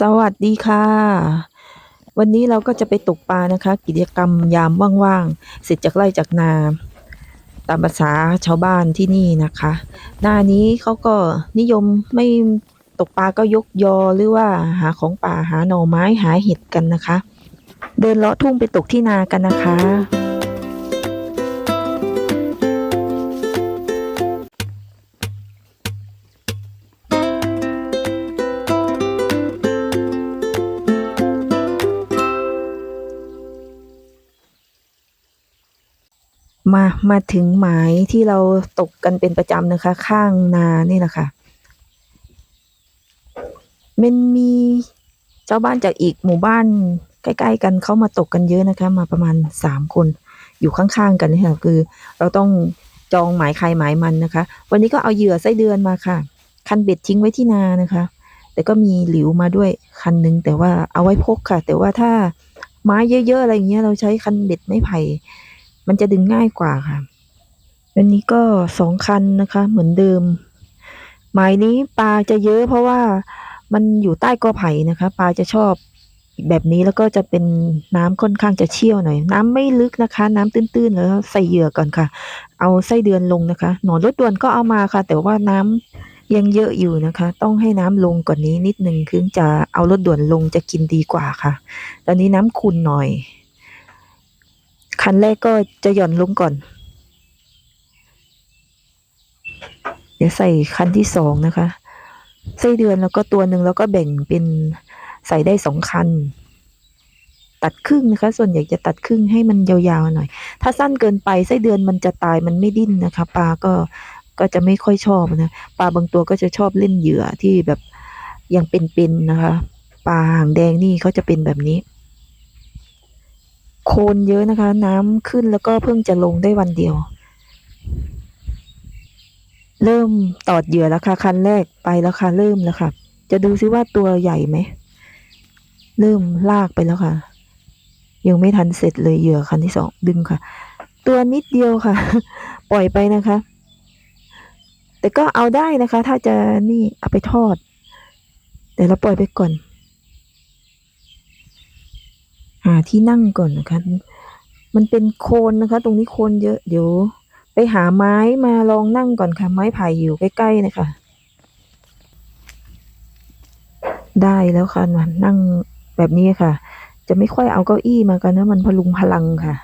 สวัสดีค่ะ วันนี้เราก็จะไปตกปลานะคะ กิจกรรมยามว่างๆเสร็จจากไร่จากนา ตามภาษาชาวบ้านที่นี่นะคะ หน้านี้เขาก็นิยมไม่ตกปลาก็ยกยอหรือว่าหาของป่าหาหน่อไม้หาเห็ดกันนะคะ เดินเลาะทุ่งไปตกที่นากันนะคะ มามาถึงหมายที่เราตกกันเป็นประจำนะคะ ข้างนานี่แหละค่ะมันมีเจ้าบ้านจากอีกหมู่บ้านใกล้ ๆ กันเขามาตกกันเยอะนะคะ มาประมาณสามคน อยู่ข้างๆกันนี่ค่ะคือ เราต้องจองหมายใครหมายมันนะคะ วันนี้ก็เอาเหยื่อไส้เดือนมาค่ะ คันเบ็ดทิ้งไว้ที่นานะคะ แต่ก็มีหลิวมาด้วยคันหนึงแต่ว่าเอาไว้พกค่ะ แต่ว่าถ้าไม้เยอะๆอะไรอย่างเงี้ยเราใช้คันเบ็ดไม้ไผ่ มันจะดึงง่ายกว่าค่ะอันนี้ก็สองคันนะคะ เหมือนเดิม หมายนี้ปลาจะเยอะเพราะว่ามันอยู่ใต้กอไผ่นะคะ ปลาจะชอบแบบนี้แล้วก็จะเป็นน้ำค่อนข้างจะเชี่ยวหน่อย น้ำไม่ลึกนะคะ น้ำตื้นๆแล้วใส่เหยื่อก่อนค่ะ เอาไส้เดือนลงนะคะ หนอนรถด่วนก็เอามาค่ะ แต่ว่าน้ำยังเยอะอยู่นะคะ ต้องให้น้ำลงกว่านี้นิดนึงถึงจะเอารถด่วนลงจะกินดีกว่าค่ะ ตอนนี้น้ำขุ่นหน่อย คันแรกก็จะหย่อนลงก่อน เดี๋ยวใส่คันที่สองนะคะ ไส้เดือนแล้วก็ตัวหนึ่งแล้วก็แบ่งเป็นใส่ได้สองคัน ตัดครึ่งนะคะ ส่วนใหญ่จะตัดครึ่งให้มันยาวๆหน่อย ถ้าสั้นเกินไปไส้เดือนมันจะตายมันไม่ดิ้นนะคะ ปลาก็ก็จะไม่ค่อยชอบนะ ปลาบางตัวก็จะชอบเล่นเหยื่อที่แบบยังเป็นๆนะคะ ปลาหางแดงนี่เขาจะเป็นแบบนี้ โคลนเยอะนะคะ น้ำขึ้นแล้วก็เพิ่งจะลงได้วันเดียว เริ่มตอดเหยื่อแล้วค่ะคันแรกไปแล้วค่ะเริ่มแล้วค่ะ จะดูซิว่าตัวใหญ่ไหมเริ่มลากไปแล้วค่ะ ยังไม่ทันเสร็จเลยเหยื่อคันที่สองดึงค่ะ ตัวนิดเดียวค่ะ ปล่อยไปนะคะ แต่ก็เอาได้นะคะ ถ้าจะนี่เอาไปทอด แต่เราปล่อยไปก่อน หาที่นั่งก่อนนะคะ มันเป็นโคนนะคะ ตรงนี้โคนเยอะเดี๋ยวไปหาไม้มาลองนั่งก่อนค่ะ ไม้ไผ่อยู่ใกล้ๆนะคะ ได้แล้วค่ะมานั่งแบบนี้ค่ะ จะไม่ค่อยเอาเก้าอี้มากันนะมันพลุงพลังค่ะ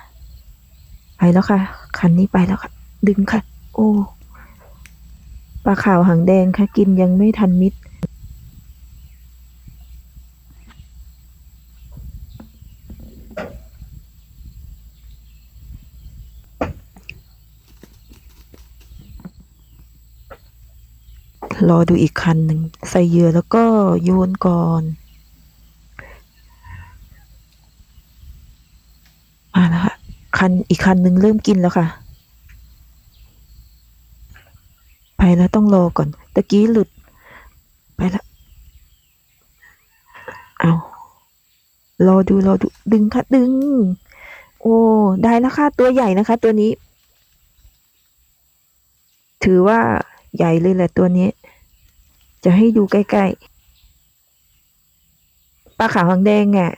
ไปแล้วค่ะ คันนี้ไปแล้วค่ะ ดึงค่ะ โอ้ปลาขาวหางแดงค่ะ กินยังไม่ทันมิด รอดูอีกคันหนึ่งใส่เหยื่อแล้วก็โยนก่อนมาแล้วค่ะคันอีกคันหนึ่งเริ่มกินแล้วค่ะ ไปแล้วต้องรอก่อนตะกี้หลุด ไปแล้วเอารอดูรอดูดึงค่ะดึง โอ้ได้แล้วค่ะตัวใหญ่นะคะ ตัวนี้ ถือว่าใหญ่เลยแหละตัวนี้ จะให้ดูใกล้ๆ ปลาขาวหางแดงอะ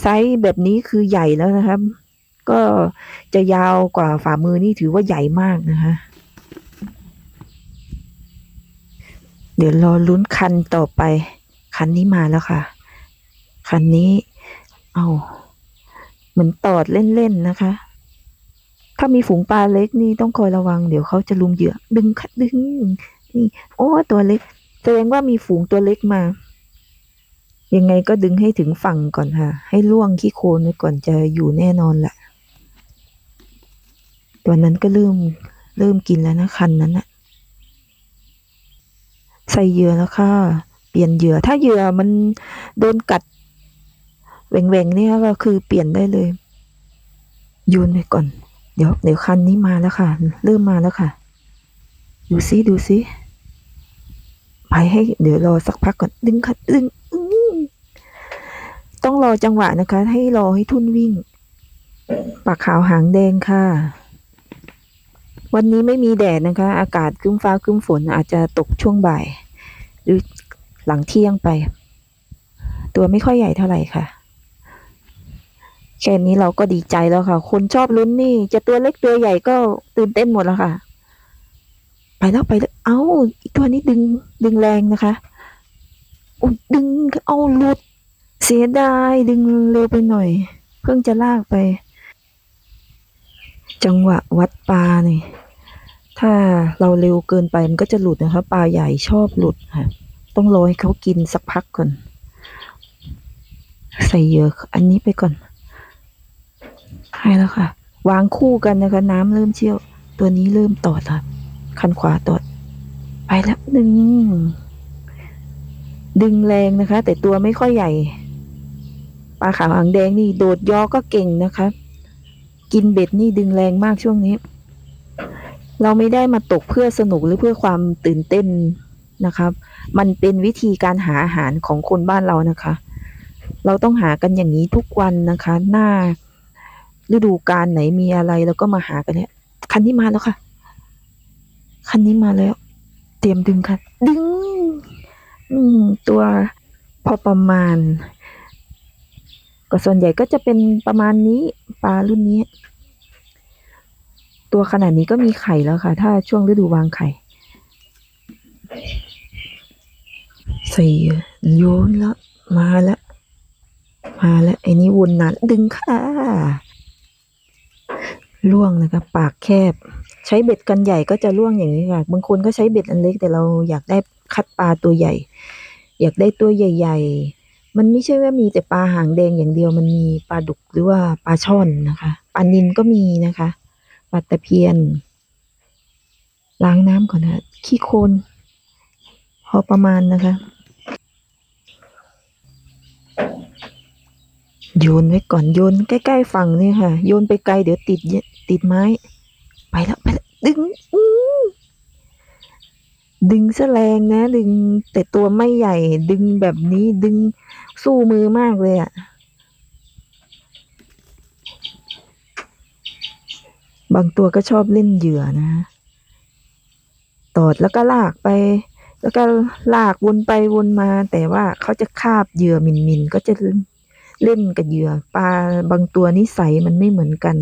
ไซส์แบบนี้คือใหญ่แล้วนะครับ ก็จะยาวกว่าฝ่ามือนี่ถือว่าใหญ่มากนะคะ เดี๋ยวรอลุ้นคันต่อไป คันนี้มาแล้วค่ะ คันนี้ เอาเหมือนตอดเล่นๆนะคะ ถ้ามีฝูงปลาเล็กนี่ต้องคอยระวัง เดี๋ยวเขาจะลุมเหยื่อดึงค่ะดึงนี่ โอ้ตัวเล็ก แสดงว่ามีฝูงตัวเล็กมา ยังไงก็ดึงให้ถึงฝั่งก่อนค่ะ ให้ล่วงขี้โคลนไว้ก่อนจะอยู่แน่นอนแหละตัวนั้นก็เริ่มเริ่มกินแล้วนะคันนั้นอะใส่เหยื่อแล้วค่ะ เปลี่ยนเหยื่อ ถ้าเหยื่อมันโดนกัดแหว่งๆเนี่ยก็คือเปลี่ยนได้เลยโยนไปก่อน เดี๋ยว เดี๋ยวคันนี้มาแล้วค่ะ เริ่มมาแล้วค่ะ ดูซิดูซิ ไปให้เดี๋ยวรอสักพักก่อนดึงค่ะดึงต้องรอจังหวะนะคะ ให้รอให้ทุ่นวิ่ง ปากขาวหางแดงค่ะ วันนี้ไม่มีแดดนะคะ อากาศครึ้มฟ้าครึ้มฝนอาจจะตกช่วงบ่าย หรือหลังเที่ยงไป ตัวไม่ค่อยใหญ่เท่าไหร่ค่ะแค่นี้เราก็ดีใจแล้วค่ะ คนชอบลุ้นนี่ จะตัวเล็กตัวใหญ่ก็ตื่นเต้นหมดแล้วค่ะ แล้วไปแล้วเอ้าอีกตัวนี้ดึงดึงแรงนะคะอุ๊ยดึงเอาหลุด เสียดายดึงเร็วไปหน่อย เพิ่งจะลากไป จังหวะวัดปลาเนี่ยถ้าเราเร็วเกินไปมันก็จะหลุดนะคะปลาใหญ่ชอบหลุดค่ะ ต้องรอให้เขากินสักพักก่อน ใส่เยื่ออันนี้ไปก่อนให้แล้วค่ะ วางคู่กันนะคะ น้ำเริ่มเชี่ยว ตัวนี้เริ่มตอดค่ะ คันขวาตอดไปแล้วหนึ่ง ดึงแรงนะคะ แต่ตัวไม่ค่อยใหญ่ ปลาขาวหางแดงนี่โดดยอก็เก่งนะคะ กินเบ็ดนี่ดึงแรงมากช่วงนี้ เราไม่ได้มาตกเพื่อสนุกหรือเพื่อความตื่นเต้นนะครับ มันเป็นวิธีการหาอาหารของคนบ้านเรานะคะ เราต้องหากันอย่างนี้ทุกวันนะคะ หน้าฤดูกาลไหนมีอะไรแล้วก็มาหากันเนี่ยคันนี้มาแล้วค่ะ คันนี้มาแล้ว เตรียมดึงค่ะดึงตัวพอประมาณ ก็ส่วนใหญ่ก็จะเป็นประมาณนี้ปลารุ่นนี้ ตัวขนาดนี้ก็มีไข่แล้วค่ะ ถ้าช่วงฤดูวางไข่ใส่โยนแล้วมาแล้วมาแล้วไอ้นี้วนนานดึงค่ะล่วงนะคะปากแคบ ใช้เบ็ดกันใหญ่ก็จะล่วงอย่างนี้ค่ะ บางคนก็ใช้เบ็ดอันเล็กแต่เราอยากได้คัดปลาตัวใหญ่ อยากได้ตัวใหญ่ ๆ มันไม่ใช่ว่ามีแต่ปลาหางแดงอย่างเดียว มันมีปลาดุกหรือว่าปลาช่อนนะคะ ปลานินก็มีนะคะ ปลาตะเพียน ล้างน้ำก่อนนะขี้โคลนพอประมาณนะคะ โยนไว้ก่อนโยนใกล้ๆฝั่งนี่ค่ะ โยนไปไกลเดี๋ยวติดติดไม้ ไปแล้วไปแล้วดึงอื้ดึงซะแรงนะ ดึงแต่ตัวไม่ใหญ่ ดึงแบบนี้ดึงสู้มือมากเลยอะ่ะ บางตัวก็ชอบเล่นเหยื่อนะตอดแล้วก็ลากไป แล้วก็ลากวนไปวนมา แต่ว่าเขาจะคาบเหยื่อมินมินก็จะเล่นกับเหยื่อปลาบางตัวนิสัยมันไม่เหมือนกัน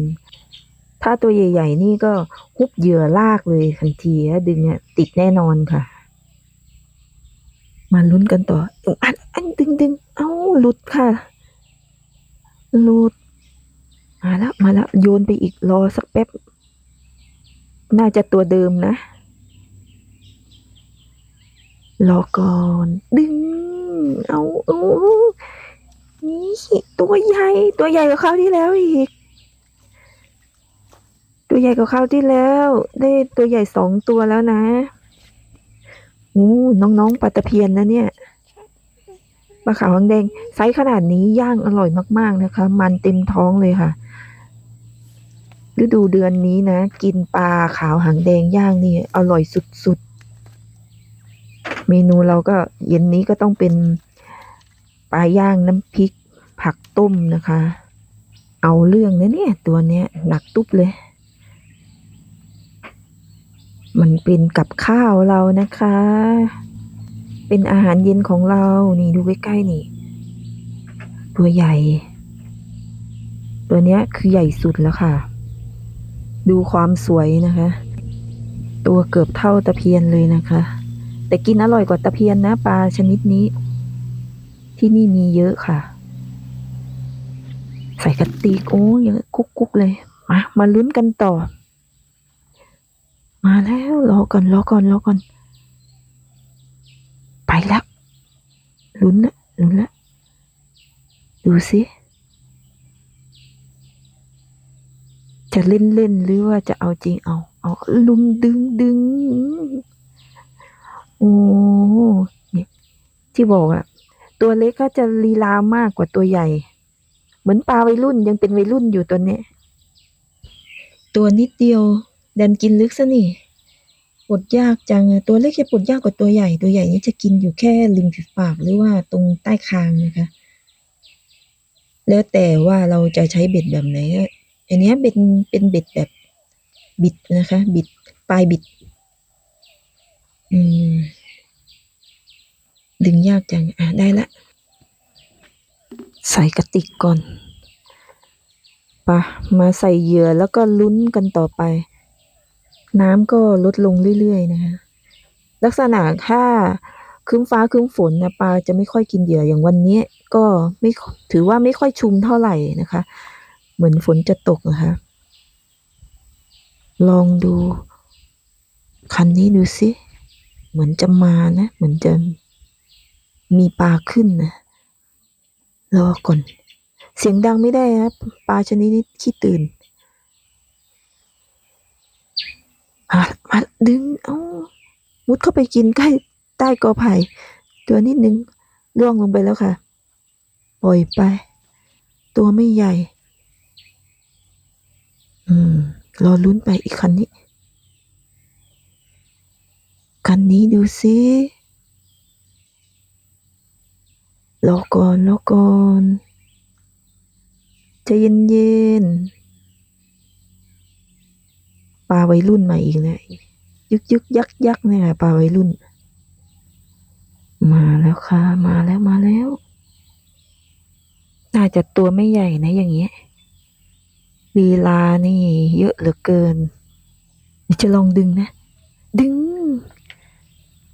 ถ้าตัวใหญ่ ๆ นี่ก็ฮุบเหยื่อลากเลยทันทีถ้าดึงเนี่ยติดแน่นอนค่ะ มาลุ้นกันต่ออันอันดึงดึงเอ้าหลุดค่ะ หลุด มาแล้วมาแล้วโยนไปอีกรอสักแป๊บ น่าจะตัวเดิมนะ รอก่อน ดึง เอาเอานี่ตัวใหญ่ ตัวใหญ่กว่าคราวที่แล้วอีก ตัวใหญ่กว่าคราวที่แล้ว ได้ตัวใหญ่สองตัวแล้วนะโอ้น้องๆปลาตะเพียนนะเนี่ยปลาขาวหางแดงไซส์ขนาดนี้ย่างอร่อยมากๆนะคะ มันเต็มท้องเลยค่ะฤดูเดือนนี้นะ กินปลาขาวหางแดงย่างนี่อร่อยสุดๆ เมนูเราก็เย็นนี้ก็ต้องเป็นปลาย่างน้ำพริก ผักต้มนะคะ เอาเรื่องนะเนี่ย ตัวเนี้ยหนักตุ๊บเลย มันเป็นกับข้าวเรานะคะ เป็นอาหารเย็นของเรา นี่ดูใกล้ๆนี่ ตัวใหญ่ ตัวเนี้ยคือใหญ่สุดแล้วค่ะ ดูความสวยนะคะ ตัวเกือบเท่าตะเพียนเลยนะคะ แต่กินอร่อยกว่าตะเพียนนะปลาชนิดนี้ ที่นี่มีเยอะค่ะ ใส่กระติกโอ้เยอะกุ๊กๆเลย มามาลุ้นกันต่อ มาแล้วรอก่อนรอก่อนรอก่อน ไปแล้วลุ้นละลุ้นละดูสิจะเล่นเล่นหรือว่าจะเอาจริงเอา เอาลุมดึงดึงโอ้เนี่ยที่บอกอะตัวเล็กก็จะลีลามากกว่าตัวใหญ่ เหมือนปลาวัยรุ่นยังเป็นวัยรุ่นอยู่ตัวเนี้ยตัวนิดเดียว ดันกินลึกซะนี่ปลดยากจังตัวเล็กจะปลดยากกว่าตัวใหญ่ ตัวใหญ่นี่จะกินอยู่แค่ริมฝีปากหรือว่าตรงใต้คางนะคะ แล้วแต่ว่าเราจะใช้เบ็ดแบบไหนอันนี้เป็นเป็นเบ็ดแบบบิดนะคะ บิดปลายบิด อืม ดึงยากจัง อะ ได้ละ ใส่กระติกก่อนปะมาใส่เหยื่อแล้วก็ลุ้นกันต่อไป น้ำก็ลดลงเรื่อยๆนะคะลักษณะถ้าคึ้มฟ้าคึ้มฝนนะปลาจะไม่ค่อยกินเหยื่ออย่างวันนี้ก็ไม่ถือว่าไม่ค่อยชุมเท่าไหร่นะคะ เหมือนฝนจะตกนะคะ ลองดู คันนี้ดูสิ เหมือนจะมานะ เหมือนจะมีปลาขึ้นนะรอก่อน เสียงดังไม่ได้ครับปลาชนิดนี้ขี้ตื่น มาดึงเอ้ามุดเข้าไปกินใกล้ใต้กอไผ่ ตัวนิดนึงล่วงลงไปแล้วค่ะ ปล่อยไป ตัวไม่ใหญ่ อืม รอลุ้นไปอีกคันนี้ คันนี้ดูสิรอก่อนรอก่อนใจเย็นๆ ลาวัยรุ่นมาอีกแล้วยึกยึกยักยักเนี่ยปลาวัยรุ่น มาแล้วค่ะ มาแล้วมาแล้ว น่าจะตัวไม่ใหญ่นะอย่างเงี้ยลีลานี่ เยอะเหลือเกินเดี๋ยวจะลองดึงนะ ดึง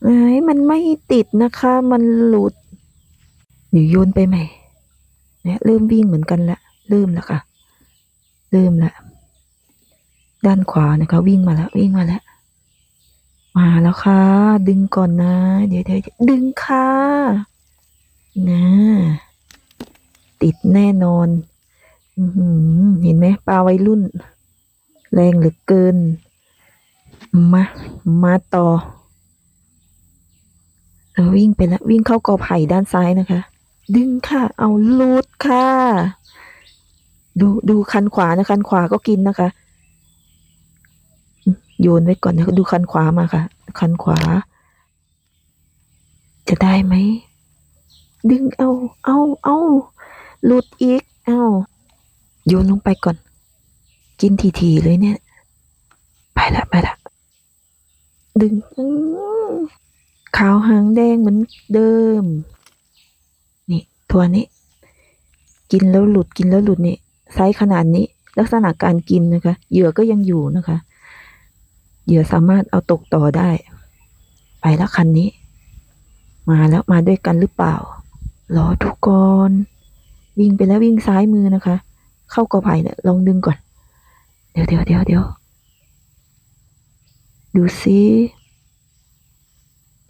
ไอ้มันไม่ติดนะคะ มันหลุดเดี๋ยวโยนไปใหม่เนี่ยเริ่มวิ่งเหมือนกันละ เริ่มแล้วค่ะ เริ่มละ ด้านขวานะคะ วิ่งมาแล้ววิ่งมาแล้ว มาแล้วค่ะ ดึงก่อนนะ เดี๋ยวเดี๋ยวดึงค่ะ นะ ติดแน่นอนอืเห็นไหมปลาวัยรุ่น แรงเหลือเกิน มา มาต่อเราวิ่งไปแล้ววิ่งเข้ากอไผ่ด้านซ้ายนะคะ ดึงค่ะ เอาลูดค่ะ ดูดูคันขวานะคันขวาก็กินนะคะ โยนไว้ก่อนนะดูคันขวามาค่ะ คันขวา จะได้ไหม ดึงเอา เอาเอาหลุดอีก เอาโยนลงไปก่อน กินทีๆเลยเนี่ย ไปละไปละดึงขาวหางแดงเหมือนเดิม นี่ ตัวนี้ กินแล้วหลุดกินแล้วหลุดนี่ไซส์ขนาดนี้ ลักษณะการกินนะคะ เหยื่อก็ยังอยู่นะคะ เหยื่อสามารถเอาตกต่อได้ ไปแล้วคันนี้ มาแล้วมาด้วยกันหรือเปล่ารอทุกคนวิ่งไปแล้ววิ่งซ้ายมือนะคะ เข้ากอไผ่เนี่ยลองดึงก่อน เดี๋ยวเดี๋ยวเดี๋ยวเดี๋ยวดูซิ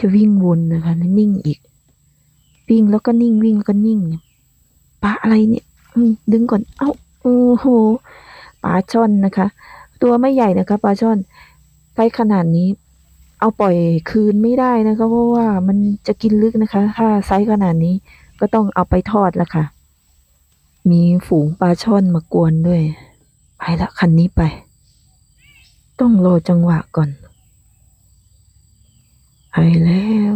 จะวิ่งวนนะคะนิ่งอีก วิ่งแล้วก็นิ่งวิ่งแล้วก็นิ่งปลาอะไรเนี่ยดึงก่อน เอ้าโอ้โหปลาช่อนนะคะ ตัวไม่ใหญ่นะคะปลาช่อน ไซส์ขนาดนี้ เอาปล่อยคืนไม่ได้นะคะ เพราะว่ามันจะกินลึกนะคะ ถ้าไซส์ขนาดนี้ก็ต้องเอาไปทอดละค่ะ มีฝูงปลาช่อนมากวนด้วย ไปละคันนี้ไป ต้องรอจังหวะก่อนไปแล้ว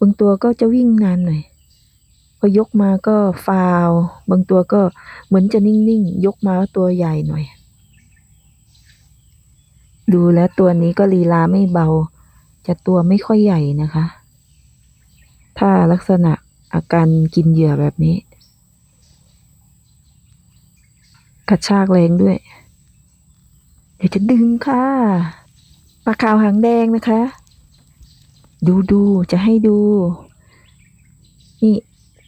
บางตัวก็จะวิ่งนานหน่อยพอยกมาก็ฟาว บางตัวก็เหมือนจะนิ่งๆ ยกมาตัวใหญ่หน่อย ดูแล้วตัวนี้ก็ลีลาไม่เบา จะตัวไม่ค่อยใหญ่นะคะ ถ้าลักษณะอาการกินเหยื่อแบบนี้ กระชากแรงด้วย เดี๋ยวจะดึงค่ะปลาขาวหางแดงนะคะ ดูดูจะให้ดู นี่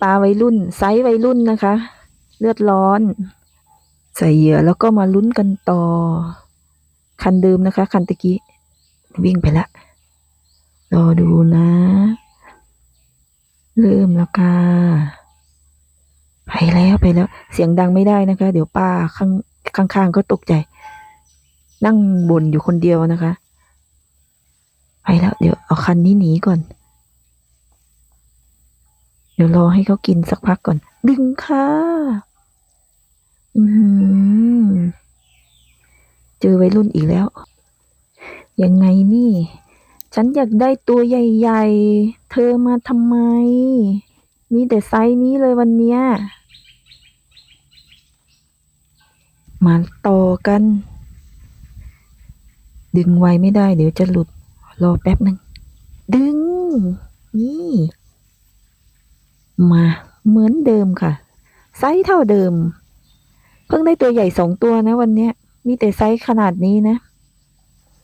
ปลาวัยรุ่น ไซส์วัยรุ่นนะคะ เลือดร้อน ใส่เหยื่อแล้วก็มาลุ้นกันต่อ คันเดิมนะคะ คันตะกี้วิ่งไปละรอดูนะ เริ่มแล้วค่ะไปแล้วไปแล้ว เสียงดังไม่ได้นะคะ เดี๋ยวป้าข้างข้างๆก็ตกใจ นั่งบ่นอยู่คนเดียวนะคะ ไปแล้ว เดี๋ยวเอาคันนี้หนีก่อน เดี๋ยวรอให้เขากินสักพักก่อน ดึงค่ะ อืม เจอวัยรุ่นอีกแล้ว ยังไงนี่ ฉันอยากได้ตัวใหญ่ๆ เธอมาทำไม มีแต่ไซส์นี้เลยวันเนี้ย มาต่อกัน ดึงไวไม่ได้เดี๋ยวจะหลุด รอแป๊บหนึ่ง ดึง นี่ มาเหมือนเดิมค่ะ ไซส์เท่าเดิม เพิ่งได้ตัวใหญ่สองตัวนะวันเนี้ย มีแต่ไซส์ขนาดนี้นะ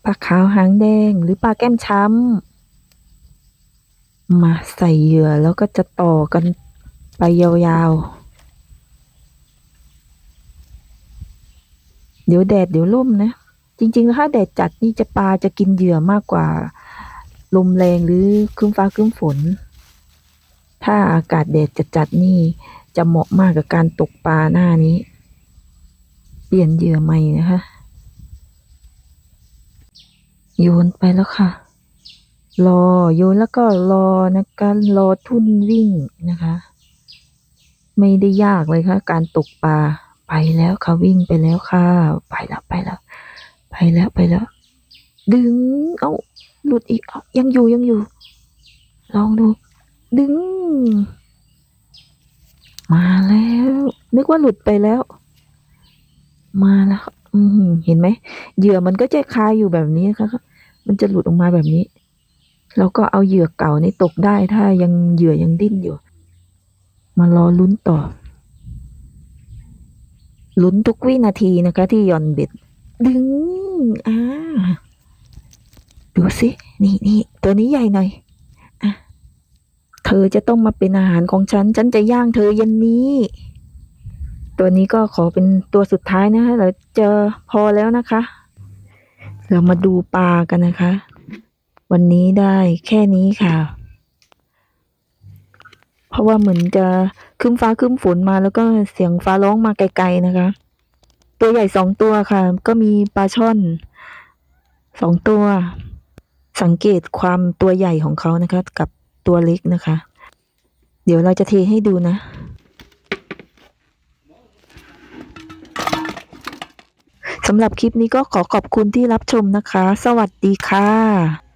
ปลาขาวหางแดงหรือปลาแก้มช้ำมาใส่เหยื่อแล้วก็จะต่อกันไปยาวๆ เดี๋ยวแดดเดี๋ยวล่มนะ จริงๆถ้าแดดจัดนี่จะปลาจะกินเหยื่อมากกว่า ลมแรงหรือครึ้มฟ้าครึ้มฝน ถ้าอากาศแดดจัดๆนี่จะเหมาะมากกับการตกปลาหน้านี้ เปลี่ยนเหยื่อใหม่นะคะ โยนไปแล้วค่ะ รอโยนแล้วก็รอนะคะรอทุ่นวิ่งนะคะ ไม่ได้ยากเลยค่ะ การตกปลาไปแล้วค่ะวิ่งไปแล้วค่ะ ไปแล้วไปแล้ว ไปแล้วไปแล้ว ดึงเอาหลุดอีกเอายังอยู่ยังอยู่ ลองดู ดึง มาแล้ว นึกว่าหลุดไปแล้ว มาแล้วอืเห็นไหมเหยื่อมันก็จะคาอยู่แบบนี้ค่ะมันจะหลุดออกมาแบบนี้ แล้วก็เอาเหยื่อเก่านี่ตกได้ถ้ายังเหยื่อยังดิ้นอยู่ มารอลุ้นต่อ ลุ้นทุกวินาทีนะคะ ที่หย่อนเบ็ด ดึง อ่า ดูสิ นี่นี่ตัวนี้ใหญ่หน่อย อะ เธอจะต้องมาเป็นอาหารของฉัน ฉันจะย่างเธอเย็นนี้ ตัวนี้ก็ขอเป็นตัวสุดท้ายนะคะเราเจอพอแล้วนะคะ เรามาดูปลากันนะคะ วันนี้ได้แค่นี้ค่ะ เพราะว่าเหมือนจะคึ้มฟ้าคึ้มฝนมาแล้วก็เสียงฟ้าร้องมาไกลๆนะคะ ตัวใหญ่สองตัวค่ะ ก็มีปลาช่อนสองตัว สังเกตความตัวใหญ่ของเขานะคะ กับตัวเล็กนะคะ เดี๋ยวเราจะเทให้ดูนะ สำหรับคลิปนี้ก็ขอขอบคุณที่รับชมนะคะ สวัสดีค่ะ